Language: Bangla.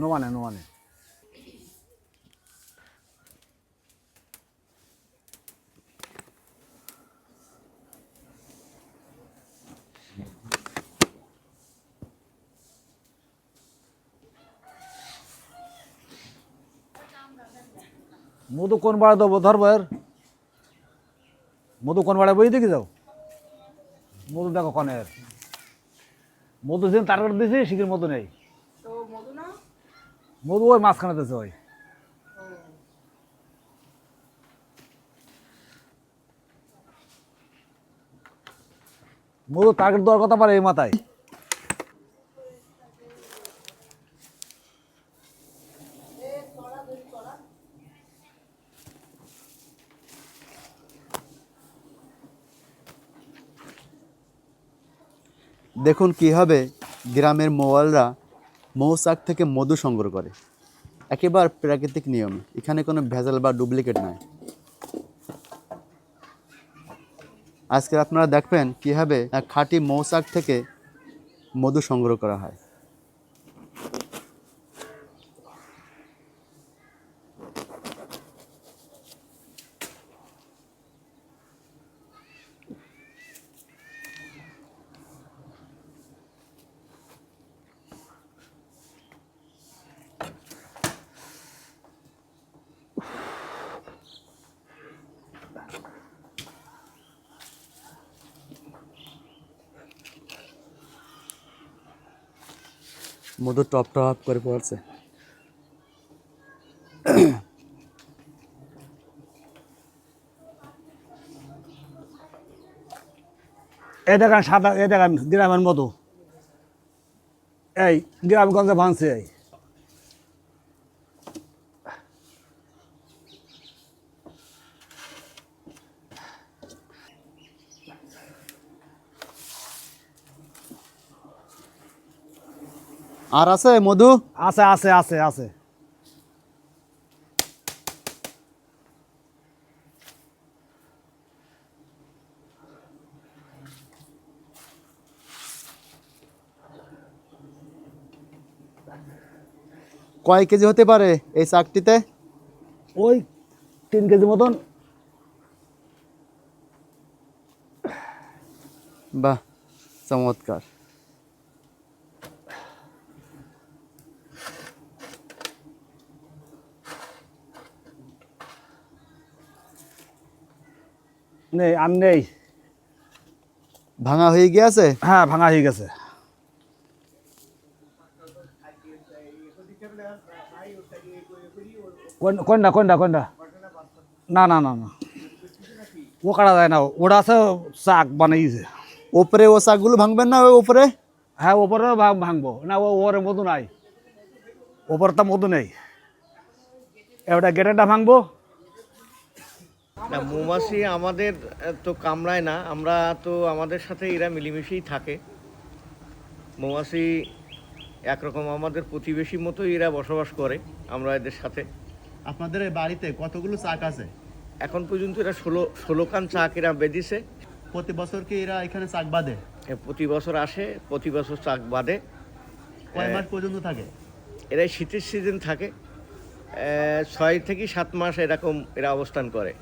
নোমানে নোমানে। মধু কোন বাড়ে দেবো ধরবো এর মধু কোন বাড়ে বই দেখি যাও। মধু দেখো কনের। মধু যেদিন টার্গেট দিয়েছি শিখের মধু নেই। মধু ওই মাঝখানে দিয়েছে ওই। মধু টার্গেট দেওয়ার কথা পারে এই মাথায়। দেখুন কীভাবে গ্রামের মোয়ালরা মৌচাক থেকে মধু সংগ্রহ করে। একেবারে প্রাকৃতিক নিয়ম। এখানে কোনো ভেজাল বা ডুপ্লিকেট নাই। আজকে আপনারা দেখবেন কীভাবে খাঁটি মৌচাক থেকে মধু সংগ্রহ করা হয়। মধু টপ টপ করে পড়ছে। এই দেখেন সাদা, এই দেখেন গ্রামের মধু। এই গ্রামগঞ্জে ভাঙছে এই। আর আছে মধু? আছে আছে আছে আছে। কয় কেজি হতে পারে এই চাকটিতে ওই তিন কেজি মতন। বাহ চমৎকার। নেই আর নেই। ভাঙা হয়ে গিয়েছে? হ্যাঁ ভাঙা হয়ে গেছে। কোন- কোনটা কোনটা কোনটা না না না না। ও কাটা যায় না ওটা আছে চাক বানাইছে। ওপরে ও চাকগুলো ভাঙবেন না ওই ওপরে? হ্যাঁ ওপরে ভাঙ- ভাঙবো। না ও ওর মধু নাই। ওপরে তো মধু নেই। এবার গেটেরটা ভাঙবো। না মৌমাছি আমাদের তো কামড়ায় না আমরা তো আমাদের সাথে এরা মিলিমিশেই থাকে। মৌমাছি একরকম আমাদের প্রতিবেশী মতো এরা বসবাস করে আমরা এদের সাথে। আপনাদের বাড়িতে কতগুলো চাক আছে? এখন পর্যন্ত এরা ষোলো ষোলো কান চাক এরা বেঁধেছে। প্রতি বছর কি এরা এখানে চাক বাঁধে? প্রতি বছর আসে প্রতি বছর চাক বাঁধে। কয় মাস পর্যন্ত থাকে? এরা শীতের সিজন থাকে। ছয় থেকে সাত মাস এরকম এরা অবস্থান করে।